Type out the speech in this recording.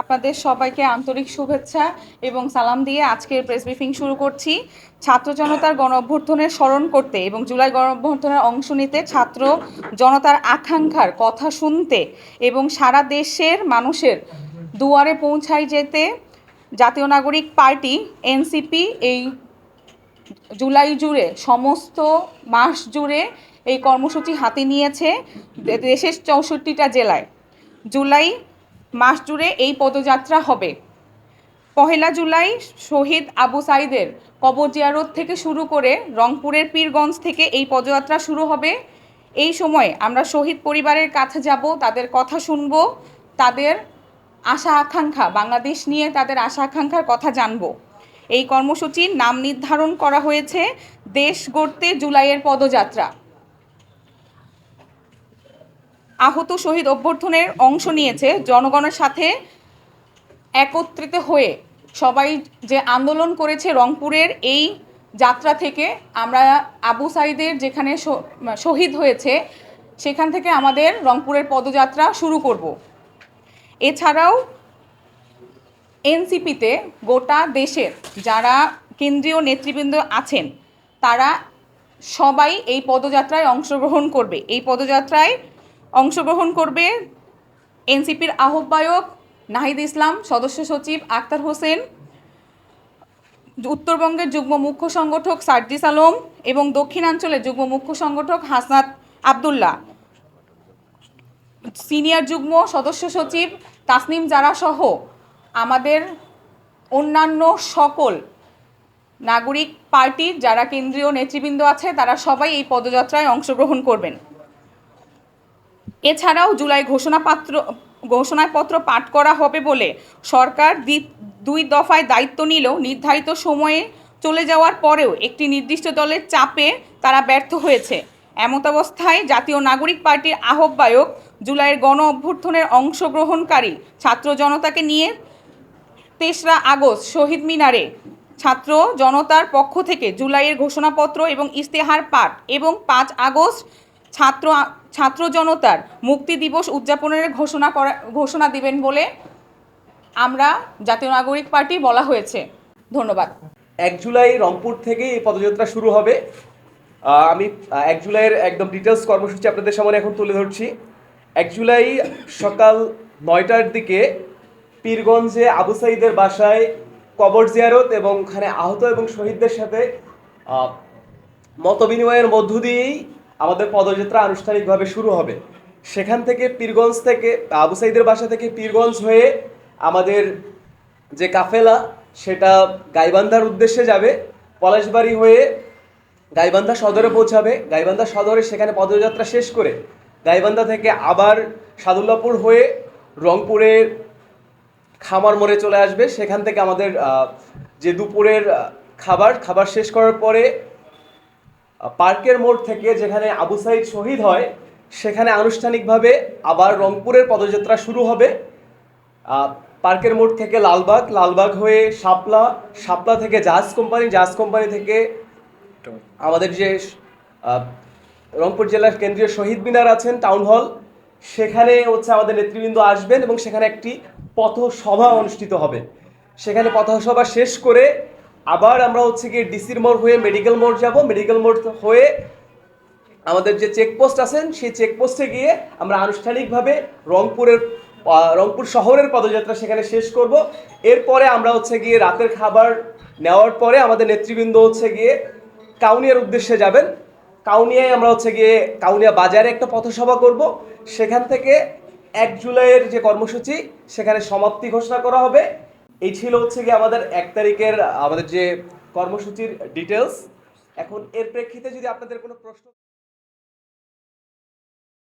আপনাদের সবাইকে আন্তরিক শুভেচ্ছা এবং সালাম দিয়ে আজকের প্রেস ব্রিফিং শুরু করছি। ছাত্র জনতার গণ অভ্যর্থনের স্মরণ করতে এবং জুলাই গণ অভ্যর্থনের অংশ নিতে ছাত্র জনতার আকাঙ্ক্ষার কথা শুনতে এবং সারা দেশের মানুষের দুয়ারে পৌঁছায় যেতে জাতীয় নাগরিক পার্টি এনসিপি এই জুলাই জুড়ে সমস্ত মাস জুড়ে এই কর্মসূচি হাতে নিয়েছে। দেশের চৌষট্টিটা জেলায়। জুলাই মাস জুড়ে এই পদযাত্রা হবে। পহেলা জুলাই শহীদ আবু সাইদের কবর জিয়ারত থেকে শুরু করে রংপুরের পীরগঞ্জ থেকে এই পদযাত্রা শুরু হবে। এই সময় আমরা শহীদ পরিবারের কাছে যাব, তাদের কথা শুনব, তাদের আশা আকাঙ্ক্ষা, বাংলাদেশ নিয়ে তাদের আশা আকাঙ্ক্ষার কথা জানব। এই কর্মসূচির নাম নির্ধারণ করা হয়েছে, দেশ গড়তে জুলাইয়ের পদযাত্রা। আহত শহীদ অভ্যর্থনের অংশ নিয়েছে। জনগণের সাথে একত্রিত হয়ে সবাই যে আন্দোলন করেছে রংপুরের এই যাত্রা থেকে, আমরা আবু সাইদের যেখানে শহীদ হয়েছে, সেখান থেকে আমাদের রংপুরের পদযাত্রা শুরু করব। এছাড়াও এনসিপিতে গোটা দেশের যারা কেন্দ্রীয় নেতৃবৃন্দ আছেন, তারা সবাই এই পদযাত্রায় অংশগ্রহণ করবে। এই পদযাত্রায় অংশগ্রহণ করবে এনসিপির আহ্বায়ক নাহিদ ইসলাম, সদস্য সচিব আক্তার হোসেন, উত্তরবঙ্গের যুগ্ম মুখ্য সংগঠক সার্জিস আলম এবং দক্ষিণাঞ্চলের যুগ্ম মুখ্য সংগঠক হাসনাত আবদুল্লাহ। সিনিয়র যুগ্ম সদস্য সচিব তাসনিম জারা সহ আমাদের অন্যান্য সকল নাগরিক পার্টির যারা কেন্দ্রীয় নেতৃবৃন্দ আছে, তারা সবাই এই পদযাত্রায় অংশগ্রহণ করবেন। এছাড়াও জুলাই ঘোষণাপত্র ঘোষণাপত্র পাঠ করা হবে বলে সরকার দুই দফায় দায়িত্ব নিলেও নির্ধারিত সময়ে চলে যাওয়ার পরেও একটি নির্দিষ্ট দলের চাপে তারা ব্যর্থ হয়েছে। এমতাবস্থায় জাতীয় নাগরিক পার্টির আহ্বায়ক জুলাইয়ের গণ অভ্যর্থনের অংশগ্রহণকারী ছাত্র জনতাকে নিয়ে তেসরা আগস্ট শহীদ মিনারে ছাত্র জনতার পক্ষ থেকে জুলাইয়ের ঘোষণাপত্র এবং ইস্তেহার পাঠ এবং পাঁচ আগস্ট ছাত্র ছাত্র জনতার মুক্তি দিবস উদযাপনের ঘোষণা করা, ঘোষণা দিবেন বলে আমরা জাতীয় নাগরিক পার্টি বলা হয়েছে। ধন্যবাদ। এক জুলাই রংপুর থেকে এই পদযাত্রা শুরু হবে। আমি এক জুলাইয়ের একদম ডিটেলস কর্মসূচি আপনাদের সামনে এখন তুলে ধরছি। এক জুলাই সকাল নয়টার দিকে পীরগঞ্জে আবু সাইদের বাসায় কবর জিয়ারত এবং ওখানে আহত এবং শহীদদের সাথে মতবিনিময়ের মধ্য দিয়েই আমাদের পদযাত্রা আনুষ্ঠানিকভাবে শুরু হবে। সেখান থেকে পীরগঞ্জ থেকে, আবু সাইদের বাসা থেকে পীরগঞ্জ হয়ে আমাদের যে কাফেলা, সেটা গাইবান্ধার উদ্দেশ্যে যাবে। পলাশবাড়ি হয়ে গাইবান্ধা সদরে পৌঁছাবে। গাইবান্ধা সদরে সেখানে পদযাত্রা শেষ করে গাইবান্ধা থেকে আবার সাদুল্লাপুর হয়ে রংপুরের খামার মোড়ে চলে আসবে। সেখান থেকে আমাদের যে দুপুরের খাবার খাবার শেষ করার পরে পার্কের মোড় থেকে যেখানে আবু সাইদ শহীদ হয়, সেখানে আনুষ্ঠানিকভাবে আবার রংপুরের পদযাত্রা শুরু হবে। পার্কের মোড় থেকে লালবাগ লালবাগ হয়ে শাপলা শাপলা থেকে জাহাজ কোম্পানি জাহাজ কোম্পানি থেকে আমাদের যে রংপুর জেলার কেন্দ্রীয় শহীদ মিনার আছেন, টাউন হল, সেখানে হচ্ছে আমাদের নেতৃবৃন্দ আসবেন এবং সেখানে একটি পথসভা অনুষ্ঠিত হবে। সেখানে পথসভা শেষ করে আবার আমরা হচ্ছে গিয়ে ডিসির মোড় হয়ে মেডিকেল মোড় যাব। মেডিকেল মোড় হয়ে আমাদের যে চেকপোস্ট আছেন, সেই চেকপোস্টে গিয়ে আমরা আনুষ্ঠানিকভাবে রংপুরের রংপুর শহরের পদযাত্রা সেখানে শেষ করব। এরপরে আমরা হচ্ছে গিয়ে রাতের খাবার নেওয়ার পরে আমাদের নেতৃবৃন্দ হচ্ছে গিয়ে কাউনিয়ার উদ্দেশ্যে যাবেন। কাউনিয়ায় আমরা হচ্ছে গিয়ে কাউনিয়া বাজারে একটা পথসভা করব। সেখান থেকে এক জুলাইয়ের যে কর্মসূচি, সেখানে সমাপ্তি ঘোষণা করা হবে। এই ছিল হচ্ছে গিয়ে আমাদের এক তারিখের, আমাদের যে কর্মসূচির ডিটেলস এখন এর প্রেক্ষিতে যদি আপনাদের কোনো প্রশ্ন